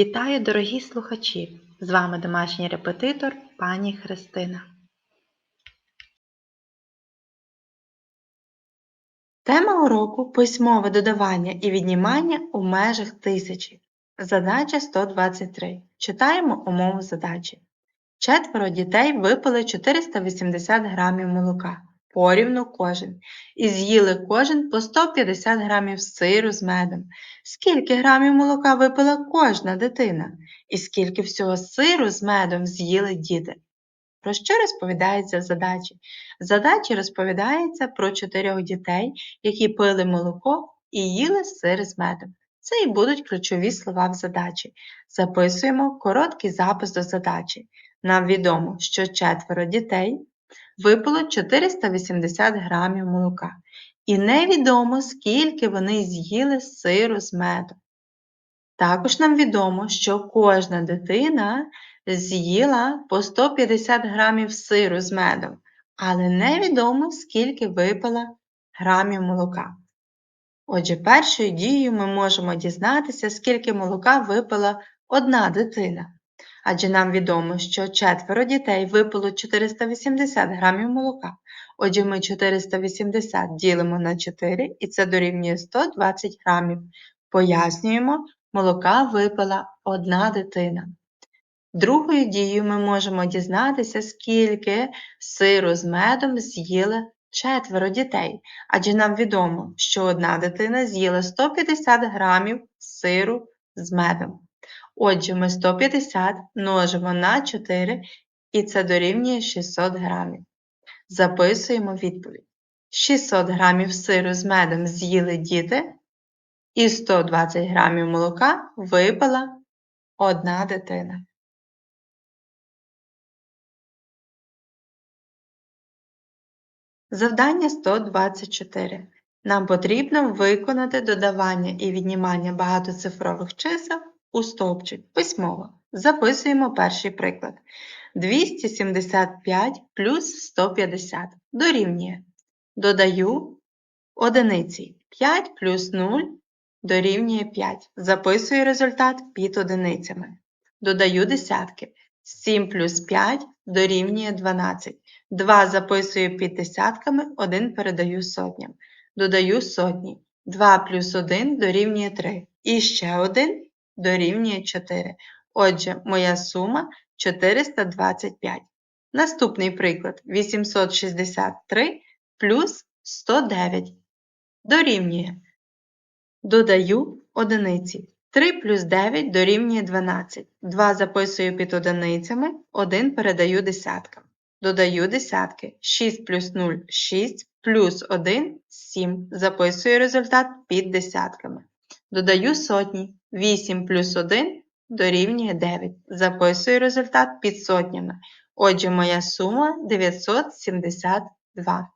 Вітаю, дорогі слухачі! З вами домашній репетитор пані Христина. Тема уроку письмове додавання і віднімання у межах тисячі. Задача 123. Читаємо умову задачі. Четверо дітей випили 480 грамів молока, порівну кожен, і з'їли кожен по 150 грамів сиру з медом. Скільки грамів молока випила кожна дитина? І скільки всього сиру з медом з'їли діти? Про що розповідається в задачі? В задачі розповідається про чотирьох дітей, які пили молоко і їли сир з медом. Це і будуть ключові слова в задачі. Записуємо короткий запис до задачі. Нам відомо, що четверо дітей випило 480 грамів молока. І невідомо, скільки вони з'їли сиру з медом. Також нам відомо, що кожна дитина з'їла по 150 грамів сиру з медом, але невідомо, скільки випила грамів молока. Отже, першою дією ми можемо дізнатися, скільки молока випила одна дитина. Адже нам відомо, що четверо дітей випило 480 грамів молока. Отже, ми 480 ділимо на 4 і це дорівнює 120 грамів. Пояснюємо, молока випила одна дитина. Другою дією ми можемо дізнатися, скільки сиру з медом з'їли четверо дітей, адже нам відомо, що одна дитина з'їла 150 грамів сиру з медом. Отже, ми 150 множимо на 4 і це дорівнює 600 грамів. Записуємо відповідь. 600 грамів сиру з медом з'їли діти, і 120 грамів молока випила одна дитина. Завдання 124. Нам потрібно виконати додавання і віднімання багатоцифрових чисел у стовпчик письмово. Записуємо перший приклад. 275 плюс 150 дорівнює. Додаю одиниці. 5 плюс 0 дорівнює 5. Записую результат під одиницями. Додаю десятки. 7 плюс 5 дорівнює 12. 2 записую під десятками, 1 передаю сотням. Додаю сотні. 2 плюс 1 дорівнює 3. І ще 1 дорівнює 4. Отже, моя сума 425. Наступний приклад 863 плюс 109 дорівнює. Додаю одиниці. 3 плюс 9 дорівнює 12. 2 записую під одиницями, 1 передаю десяткам. Додаю десятки. 6 плюс 0 6, плюс 1 7. Записую результат під десятками. Додаю сотні. 8 плюс 1 дорівнює 9. Записую результат під сотнями. Отже, моя сума 972.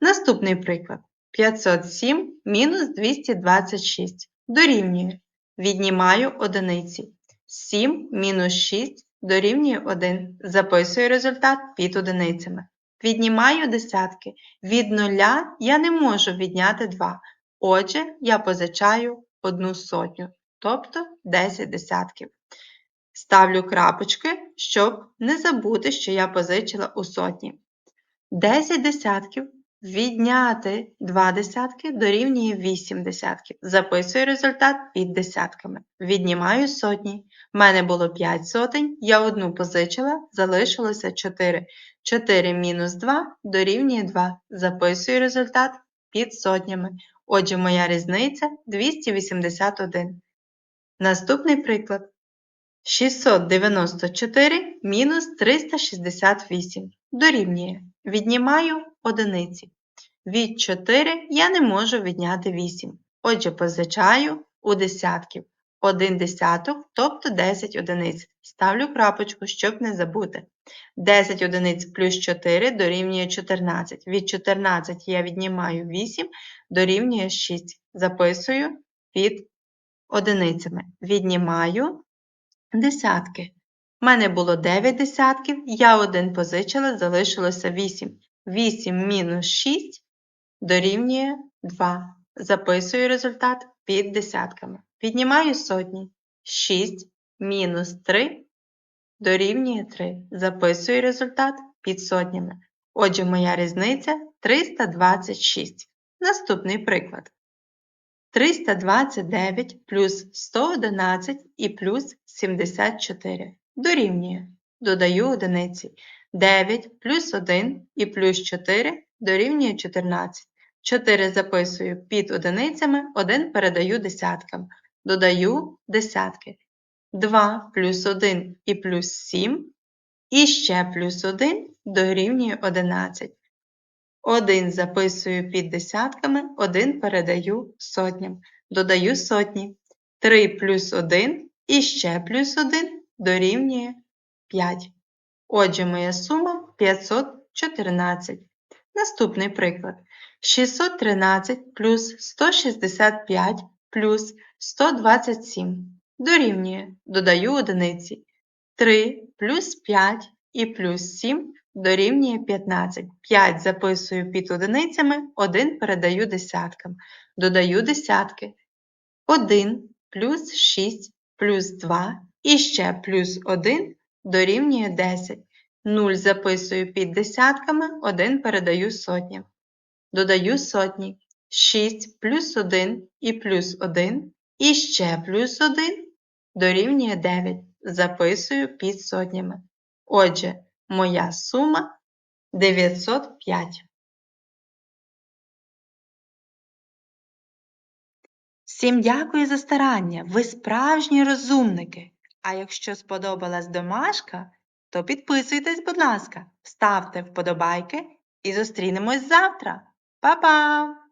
Наступний приклад. 507 мінус 226 дорівнює. Віднімаю одиниці. 7 мінус 6 дорівнює 1. Записую результат під одиницями. Віднімаю десятки. Від нуля я не можу відняти 2. Отже, я позичаю одну сотню, тобто 10 десятків. Ставлю крапочки, щоб не забути, що я позичила у сотні. 10 десятків відняти 2 десятки дорівнює 8 десятків. Записую результат під десятками. Віднімаю сотні. У мене було 5 сотень, я одну позичила, залишилося 4. 4 мінус 2 дорівнює 2. Записую результат під сотнями. Отже, моя різниця 281. Наступний приклад. 694 мінус 368 дорівнює. Віднімаю одиниці. Від 4 я не можу відняти 8. Отже, позичаю у десятків. 1 десяток, тобто 10 одиниць. Ставлю крапочку, щоб не забути. 10 одиниць плюс 4 дорівнює 14. Від 14 я віднімаю 8, дорівнює 6. Записую під одиницями. Віднімаю десятки. У мене було 9 десятків, я один позичила, залишилося 8. 8 мінус 6 дорівнює 2. Записую результат під десятками. Піднімаю сотні. 6 мінус 3 дорівнює 3. Записую результат під сотнями. Отже, моя різниця 326. Наступний приклад. 329 плюс 111 і плюс 74 дорівнює. Додаю одиниці. 9 плюс 1 і плюс 4 дорівнює 14. 4 записую під одиницями, 1 передаю десяткам. Додаю десятки. 2 плюс 1 і плюс 7. І ще плюс 1 дорівнює 11. 1 записую під десятками, 1 передаю сотням. Додаю сотні. 3 плюс 1 і ще плюс 1 дорівнює 5. Отже, моя сума 514. Наступний приклад. 613 плюс 165 плюс 127 дорівнює. Додаю одиниці. 3 плюс 5 і плюс 7 дорівнює 15. 5 записую під одиницями, 1 передаю десяткам. Додаю десятки. 1 плюс 6 плюс 2 і ще плюс 1 дорівнює 10. 0 записую під десятками, 1 передаю сотням. Додаю сотні. 6 плюс 1 і плюс 1 і ще плюс 1 дорівнює 9. Записую під сотнями. Отже, моя сума 905. Всім дякую за старання. Ви справжні розумники. А якщо сподобалась домашка, то підписуйтесь, будь ласка, ставте вподобайки і зустрінемось завтра. Па-па!